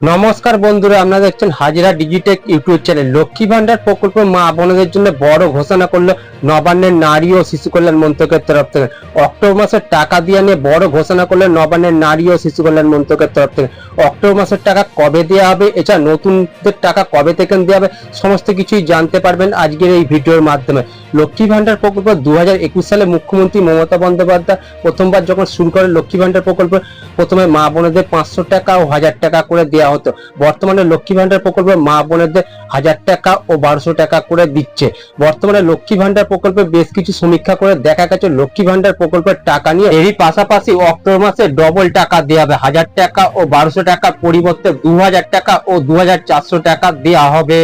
নমস্কার বন্ধুরা, আপনারা দেখছেন Hajira Digitech YouTube channel. Lakshmi Bhandar প্রকল্প মা বোনদের জন্য বড় ঘোষণা করল নবান্নের নারী ও শিশু কল্যাণ মন্ত্রকের তরফ থেকে। অক্টোবর মাসের টাকা দিয়ে নিয়ে বড় ঘোষণা করল নবান্নের নারী ও শিশু কল্যাণ মন্ত্রকের তরফ থেকে। অক্টোবর মাসের টাকা কবে দেওয়া হবে? এছাড়া নতুনদের টাকা কবে থেকে দেওয়া হবে? সমস্ত কিছুই জানতে পারবেন আজকের এই ভিডিওর মাধ্যমে। লক্ষ্মী ভান্ডার প্রকল্প দু হাজার একুশ সালে মুখ্যমন্ত্রী মমতা বন্দ্যোপাধ্যায় প্রথমবার যখন শুরু করে লক্ষ্মী ভান্ডার প্রকল্প, প্রথমে মা বোনেদের পাঁচশো টাকা ও হাজার টাকা করে দেওয়া হতো। বর্তমানে লক্ষ্মী ভান্ডার প্রকল্প মা বোনেদের হাজার টাকা ও বারোশো টাকা করে দিচ্ছে। বর্তমানে লক্ষ্মী ভান্ডার প্রকল্পে বেশ কিছু সমীক্ষা করে দেখা গেছে, লক্ষ্মী ভান্ডার প্রকল্পের টাকা নিয়ে এরই পাশাপাশি অক্টোবর মাসে ডবল টাকা দেওয়া হবে। হাজার টাকা ও বারোশো টাকা পরিবর্তে দু হাজার টাকা ও দু হাজার চারশো টাকা দেওয়া হবে।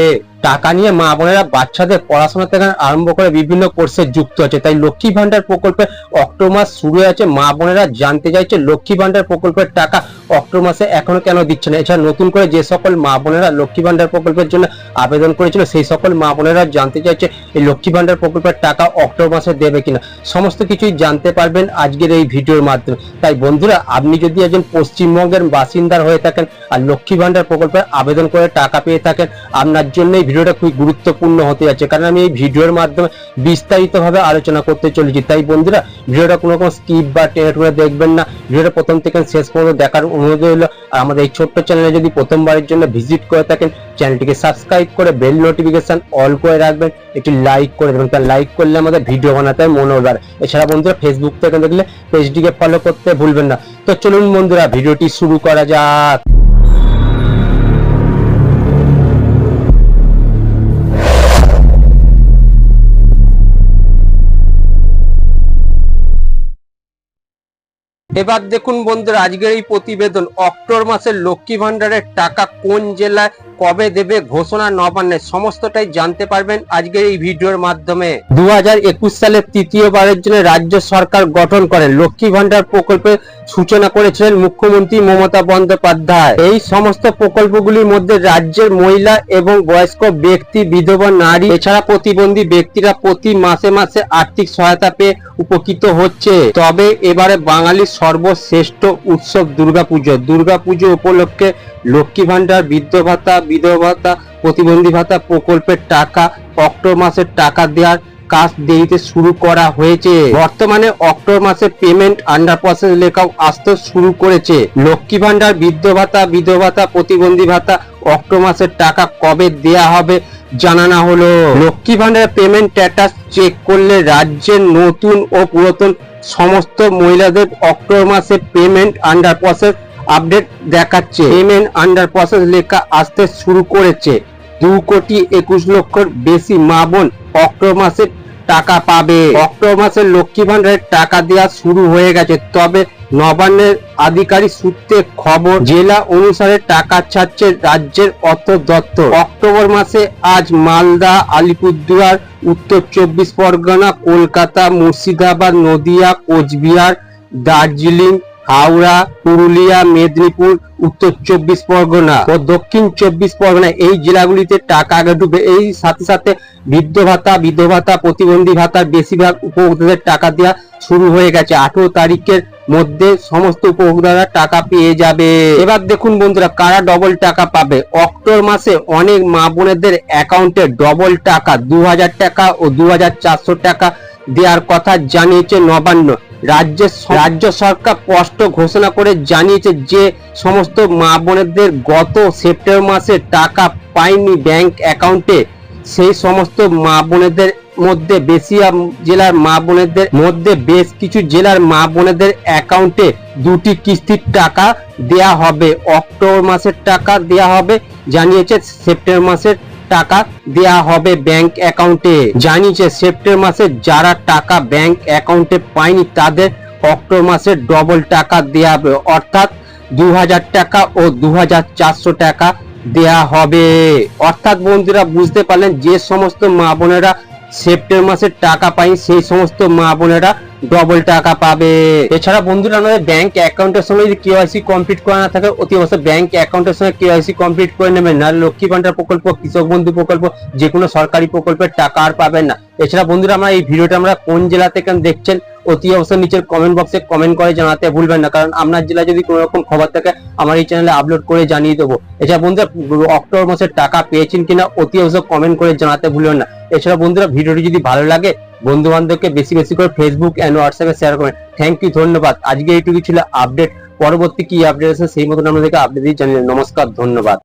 টাকা নিয়ে মা বোনেরা বাচ্চাদের পড়াশোনা থেকে আরম্ভ করে বিভিন্ন কোর্সে যুক্ত আছে। তাই লক্ষ্মী ভান্ডার প্রকল্পে অক্টোবর মাস শুরু হয়েছে। মা বোনেরা জানতে চাইছে লক্ষ্মী ভান্ডার প্রকল্পের টাকা অক্টোবর মাসে এখনও কেন দিচ্ছে না। এছাড়া নতুন করে যে সকল মা বোনেরা লক্ষ্মী ভান্ডার প্রকল্পের জন্য আবেদন করেছিল, সেই সকল মা বোনেরা জানতে চাইছে এই লক্ষ্মী ভান্ডার প্রকল্পের টাকা অক্টোবর মাসে দেবে কিনা। সমস্ত কিছুই জানতে পারবেন আজকের এই ভিডিওর মাধ্যমে। তাই বন্ধুরা, আপনি যদি একজন পশ্চিমবঙ্গের বাসিন্দার হয়ে থাকেন আর লক্ষ্মী ভান্ডার প্রকল্পে আবেদন করে টাকা পেয়ে থাকেন, আপনার জন্য এই ভিডিওটা খুবই গুরুত্বপূর্ণ হতে যাচ্ছে, কারণ আমি এই ভিডিওর মাধ্যমে বিস্তারিতভাবে আলোচনা করতে চলেছি। তাই বন্ধুরা, ভিডিওটা কোনো রকম স্কিপ বা টেনে টুনে দেখবেন না। ভিডিওটা প্রথম থেকে শেষ পর্যন্ত দেখার অনুরোধ রইল। আর আমাদের এই ছোট্ট চ্যানেলে যদি প্রথমবারের জন্য ভিজিট করে থাকেন চ্যানেলটিকে সাবস্ক্রাইব করে বেল নোটিফিকেশন অল করে রাখবেন, একটি লাইক করে দেবেন। তার লাইক করলে আমাদের ভিডিও বানাতে মনোবার এছাড়া বন্ধুরা ফেসবুক থেকে দেখলে পেজটিকে ফলো করতে ভুলবেন না। তো চলুন বন্ধুরা, ভিডিওটি শুরু করা যাক। এবার দেখুন বন্ধুরা, আজকের এই প্রতিবেদন, অক্টোবর মাসের লক্ষ্মী ভান্ডারের টাকা কোন জেলায় কবে দেবে ঘোষণা নবান্নে সমস্তটাই জানতে পারবেন আজকের এই ভিডিওর মাধ্যমে। দু সালে তৃতীয়বারের জন্য রাজ্য সরকার গঠন করে লক্ষ্মী ভান্ডার প্রকল্পের সূচনা করেছিলেন মুখ্যমন্ত্রী মমতা বন্দ্যোপাধ্যায়। এই সমস্ত প্রকল্পগুলির মধ্যে রাজ্যের মহিলা এবং বয়স্ক ব্যক্তি, বিধবা, নারী, এছাড়া প্রতিবন্ধী ব্যক্তিরা প্রতি মাসে মাসে আর্থিক সহায়তা পেয়ে উপকৃত হচ্ছে। তবে এবারে বাঙালির সর্বশ্রেষ্ঠ উৎসব দুর্গাপুজো। দুর্গাপুজো উপলক্ষে লক্ষ্মী ভান্ডার বৃদ্ধ ভাতা, বিধবা ভাতা, প্রতিবন্ধী ভাতা প্রকল্পের টাকা, অক্টোবর মাসের টাকা দেওয়ার কাজ দেরিতে শুরু করা হয়েছে। বর্তমানে অক্টোবর মাসে পেমেন্ট আন্ডার প্রসেস লেখাও আসতে শুরু করেছে। লক্ষ্মী ভান্ডার বৃদ্ধ ভাতা, বিধবা ভাতা, প্রতিবন্ধী ভাতা, অক্টোবর মাসের টাকা কবে দেয়া হবে জানানো হলো। Lakshmi Bhandar payment status check করলে রাজ্যের নতুন ও পুরাতন সমস্ত মহিলাদের অক্টোবর মাসে পেমেন্ট আন্ডার প্রসেস আপডেট দেখাচ্ছে। পেমেন্ট আন্ডার প্রসেস লেখা আসতে শুরু করেছে। দু কোটি একুশ লক্ষর বেশি মা বোন অক্টোবর মাসে টাকা পাবে। অক্টোবর মাসে লক্ষ্মী ভান্ডারের টাকা দেওয়া শুরু হয়ে গেছে। তবে নবান্নের আধিকারিক সূত্রে খবর, জেলা অনুসারে টাকা ছাড়ছে রাজ্যের অর্থ দপ্তর অক্টোবর মাসে আজ মালদা, আলিপুরদুয়ার, উত্তর চব্বিশ পরগনা, কলকাতা, মুর্শিদাবাদ, নদিয়া, কোচবিহার, দার্জিলিং হাওড়া, পুরুলিয়া, মেদিনীপুর, উত্তর চব্বিশ পরগনা ও দক্ষিণ চব্বিশ পরগনা এই জেলাগুলিতে টাকা আগে ঢুকবে এই সাথে সাথে বৃদ্ধ ভাতা, বিধবা ভাতা, প্রতিবন্ধী ভাতার বেশিরভাগ উপভোক্তাদের টাকা দেওয়া শুরু হয়ে গেছে। আঠেরো তারিখের মধ্যে সমস্ত উপভোক্তারা টাকা পেয়ে যাবে। এবার দেখুন বন্ধুরা, কারা ডবল টাকা পাবে? অক্টোবর মাসে অনেক মা বোনেদের অ্যাকাউন্টে ডবল টাকা দু হাজার টাকা ও দু হাজার চারশো টাকা দেওয়ার কথা জানিয়েছে নবান্ন। রাজ্যের রাজ্য সরকার স্পষ্ট ঘোষণা করে জানিয়েছে যে সমস্ত মা বোনেদের গত সেপ্টেম্বর মাসে টাকা পায়নি ব্যাংক অ্যাকাউন্টে। সেই সমস্ত মা বোনেদের মধ্যে বেশিয়া জেলার মা বোনেদের মধ্যে বেশ কিছু জেলার মা বোনেদের অ্যাকাউন্টে দুটি কিস্তির টাকা দেয়া হবে। অক্টোবর মাসের টাকা দেয়া হবে, জানিয়েছে সেপ্টেম্বর মাসের টাকা দেয়া হবে ব্যাংক অ্যাকাউন্টে। জানিয়েছে, সেপ্টেম্বর মাসে যারা টাকা ব্যাংক অ্যাকাউন্টে পায়নি, তাদের অক্টোবর মাসে ডবল টাকা দেয়া হবে। অর্থাৎ দু হাজার টাকা ও দু হাজার চারশো টাকা দেয়া হবে। অর্থাৎ বন্ধুরা, বুঝতে পারলেন, যে সমস্ত মা বোনেরা সেপ্টেম্বর মাসের টাকা পাই সেই সমস্ত মা বোনেরা ডবল টাকা পাবে। এছাড়া বন্ধুরা আমাদের ব্যাংক অ্যাকাউন্টের সঙ্গে যদি কেওয়াইসি কমপ্লিট করা না থাকে, অতি অবশ্যই ব্যাংক অ্যাকাউন্টের সঙ্গে কেওয়াইসি কমপ্লিট করে নেবেন। না লক্ষ্মী ভান্ডার প্রকল্প, কৃষক বন্ধু প্রকল্প, যে কোনো সরকারি প্রকল্পের টাকা আর পাবেন না। এছাড়া বন্ধুরা আমরা এই ভিডিওটা আমরা কোন জেলা থেকে দেখছেন, অতি অবশ্যই নিচের কমেন্ট বক্সে কমেন্ট করে জানাতে ভুলবেন না। কারণ আপনার জেলায় যদি কোনো রকম খবর থাকে, আমার এই চ্যানেলে আপলোড করে জানিয়ে দেবো। এছাড়া বন্ধুরা, অক্টোবর মাসের টাকা পেয়েছেন কিনা, অতি অবশ্যই কমেন্ট করে জানাতে ভুলবেন না। এছাড়া বন্ধুরা, ভিডিওটি যদি ভালো লাগে বন্ধু বান্ধবকে বেশি বেশি করে ফেসবুক অ্যান্ড হোয়াটসঅ্যাপে শেয়ার করেন থ্যাংক ইউ ধন্যবাদ। আজকে এইটুকু ছিল আপডেট পরবর্তী কি আপডেট আছে সেই মতন আমাদেরকে আপডেট দিয়ে জানিয়ে নমস্কার, ধন্যবাদ।